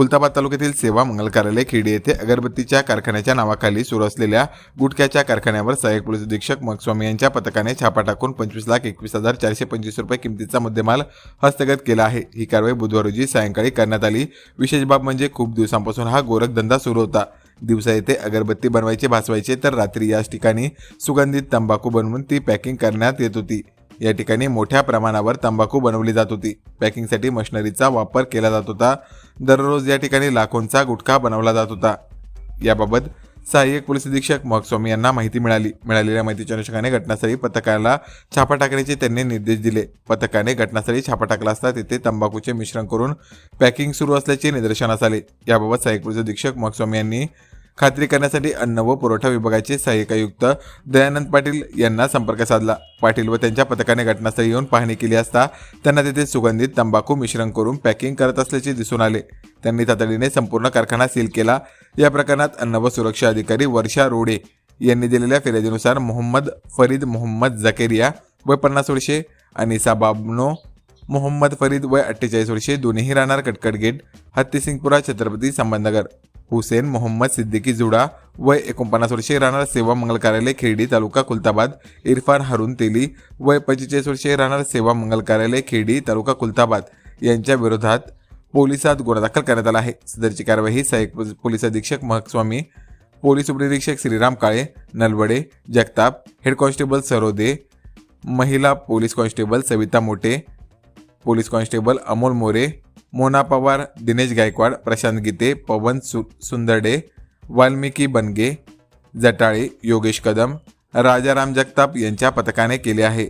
खुलताबाद तालुक्यातील सेवा मंगल कार्यालय खेडी येथे अगरबत्तीच्या कारखान्याच्या नावाखाली सुरू असलेल्या गुटख्याच्या कारखान्यावर सहाय्यक पोलीस अधीक्षक मगस्वामी यांच्या पथकाने छापा टाकून पंचवीस लाख एकवीस हजार चारशे पंचवीस रुपये किमतीचा मुद्देमाल हस्तगत केला आहे. ही कारवाई बुधवार रोजी सायंकाळी करण्यात आली. विशेष बाब म्हणजे खूप दिवसांपासून हा गोरखधंदा सुरू होता. दिवसा येथे अगरबत्ती बनवायचे भासवायचे तर रात्री याच ठिकाणी सुगंधित तंबाखू बनवून ती पॅकिंग करण्यात येत होती. या ठिकाणी मोठ्या प्रमाणावर तंबाखू बनवली जात होती. पॅकिंगसाठी मशिनरीचा वापर केला जात होता. दररोज या ठिकाणी लाखोंचा गुटखा बनवला जात होता. याबाबत सहाय्यक पोलीस अधीक्षक मगस्वामी यांना माहिती मिळाली. मिळालेल्या माहितीच्या अनुषंगाने घटनास्थळी पथकाला छापा टाकण्याचे त्यांनी निर्देश दिले. पथकाने घटनास्थळी छापा टाकला असता तिथे तंबाखूचे मिश्रण करून पॅकिंग सुरू असल्याचे निदर्शनास आले. याबाबत सहाय्यक पोलीस अधीक्षक मगस्वामी यांनी खात्री करण्यासाठी अन्न व पुरवठा विभागाचे सहाय्यक आयुक्त दयानंद पाटील यांना संपर्क साधला. पाटील व त्यांच्या पथकाने घटनास्थळी येऊन पाहणी केली असता त्यांना तिथे सुगंधित तंबाखू मिश्रण करून पॅकिंग करत असल्याचे दिसून आले. त्यांनी तातडीने संपूर्ण कारखाना सील केला. या प्रकरणात अन्न व सुरक्षा अधिकारी वर्षा रोडे यांनी दिलेल्या फिर्यादीनुसार मोहम्मद फरीद मोहम्मद जकेरिया वय पन्नास वर्षे अनिसा बाबनो मोहम्मद फरीद वय अठ्ठेचाळीस वर्षे दोन्हीही राहणार कटकट गेट हत्तीसिंगपुरा छत्रपती संबंधनगर हुसेन मोहम्मद सिद्दीकी जुडा वय एकोणपन्नास वर्षे राहणार सेवा मंगल कार्यालय खेडी तालुका कुलताबाद इरफान हारून तेली वय पंचेचाळीस वर्षे राहणार सेवा मंगल कार्यालय खेडी तालुका कुलताबाद यांच्या विरोधात पोलिसात गुन्हा दाखल करण्यात आला आहे. सदरची कारवाई सहाय्यक पोलीस- अधीक्षक महस्वामी पोलीस उपनिरीक्षक श्रीराम काळे नलवडे जगताप हेड कॉन्स्टेबल सरोदे महिला police constable Savita Mote police constable Amol More Mona Pawar Dinesh Gaikwad Prashant Gite Pawan सु सुंदरडे वाल्मिकी बनगे जटाळे योगेश कदम राजाराम जगताप यांच्या पथकाने केले आहे.